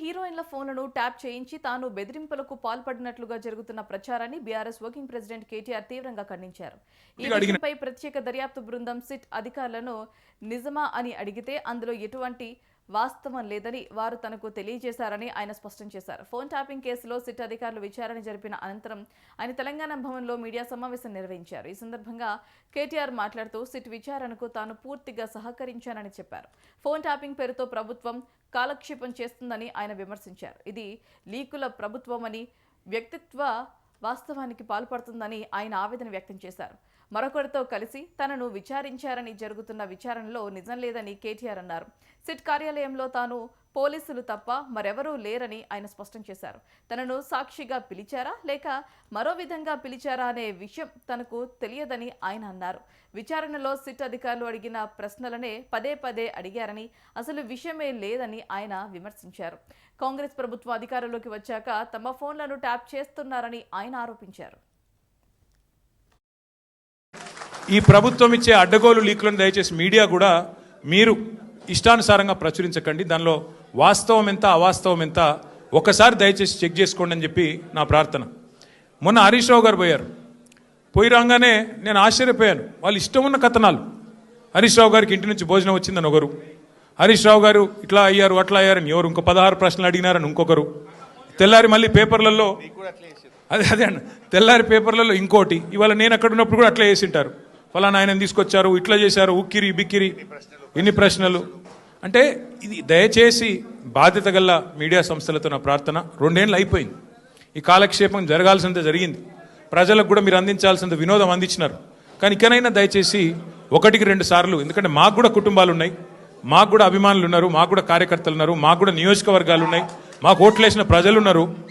హీరోయిన్ల ఫోన్లను ట్యాప్ చేయించి తాను బెదిరింపులకు పాల్పడినట్లుగా జరుగుతున్న ప్రచారాన్ని బీఆర్ఎస్ వర్కింగ్ ప్రెసిడెంట్ కేటీఆర్ తీవ్రంగా ఖండించారు. ఈ విషయంపై ప్రత్యేక దర్యాప్తు బృందం సిట్ అధికారులను నిజమా అని అడిగితే అందులో ఎటువంటి వాస్తవం లేదని వారు తనకు తెలియజేశారని ఆయన స్పష్టం చేశారు. ఫోన్ ట్యాపింగ్ కేసులో సిట్ అధికారులు విచారణ జరిపిన అనంతరం ఆయన తెలంగాణ భవన్లో మీడియా సమావేశం నిర్వహించారు. ఈ సందర్భంగా కేటీఆర్ మాట్లాడుతూ సిట్ విచారణకు తాను పూర్తిగా సహకరించానని చెప్పారు. ఫోన్ ట్యాపింగ్ పేరుతో ప్రభుత్వం కాలక్షేపం చేస్తుందని ఆయన విమర్శించారు. ఇది లీకుల ప్రభుత్వమని వ్యక్తిత్వ వాస్తవానికి పాల్పడుతుందని ఆయన ఆవేదన వ్యక్తం చేశారు. మరొకరితో కలిసి తనను విచారించారని జరుగుతున్న విచారణలో నిజం లేదని కేటీఆర్ అన్నారు. సిట్ కార్యాలయంలో తాను పోలీసులు తప్ప మరెవరూ లేరని ఆయన స్పష్టం చేశారు. తనను సాక్షిగా పిలిచారా లేక మరో విధంగా పిలిచారా అనే విషయం తనకు తెలియదని ఆయన అన్నారు. విచారణలో సిట్ అధికారులు అడిగిన ప్రశ్నలనే పదే పదే అడిగారని అసలు విషయమే లేదని ఆయన విమర్శించారు. కాంగ్రెస్ ప్రభుత్వం అధికారంలోకి వచ్చాక తమ ఫోన్లను ట్యాప్ చేస్తున్నారని ఆయన ఆరోపించారు. ఈ ప్రభుత్వం ఇచ్చే అడ్డగోలు లీకులను దయచేసి మీడియా కూడా మీరు ఇష్టానుసారంగా ప్రచురించకండి. దానిలో వాస్తవం ఎంత అవాస్తవం ఎంత ఒకసారి దయచేసి చెక్ చేసుకోండి అని చెప్పి నా ప్రార్థన. మొన్న హరీష్ రావు గారు పోయారు. పోయి రాగానే నేను ఆశ్చర్యపోయాను. వాళ్ళు ఇష్టం ఉన్న కథనాలు. హరీష్ రావు గారికి ఇంటి నుంచి భోజనం వచ్చిందని ఒకరు. హరీష్ రావు గారు ఇట్లా అయ్యారు అట్లా అయ్యారని ఎవరు? ఇంకో పదహారు ప్రశ్నలు అడిగినారని ఇంకొకరు. తెల్లారి మళ్ళీ పేపర్లలో అదే అదే అన్న. తెల్లారి పేపర్లలో ఇంకోటి. ఇవాళ నేను అక్కడ ఉన్నప్పుడు కూడా అట్లా చేసింటారు. ఫలానా ఆయన తీసుకొచ్చారు ఇట్లా చేశారు ఉక్కిరి బిక్కిరి. ఇన్ని ప్రశ్నలు? అంటే ఇది దయచేసి బాధ్యత గల మీడియా సంస్థలతో నా ప్రార్థన. రెండేళ్ళు అయిపోయింది. ఈ కాలక్షేపం జరగాల్సిందే జరిగింది. ప్రజలకు కూడా మీరు అందించాల్సింది వినోదం అందించినారు. కానీ ఇకనైనా దయచేసి ఒకటికి రెండు సార్లు ఎందుకంటే మాకు కూడా కుటుంబాలు ఉన్నాయి. మాకు కూడా అభిమానులు ఉన్నారు మాకు కూడా కార్యకర్తలు ఉన్నారు మాకు కూడా నియోజకవర్గాలు ఉన్నాయి. మాకు ఓట్లేసిన ప్రజలు ఉన్నారు.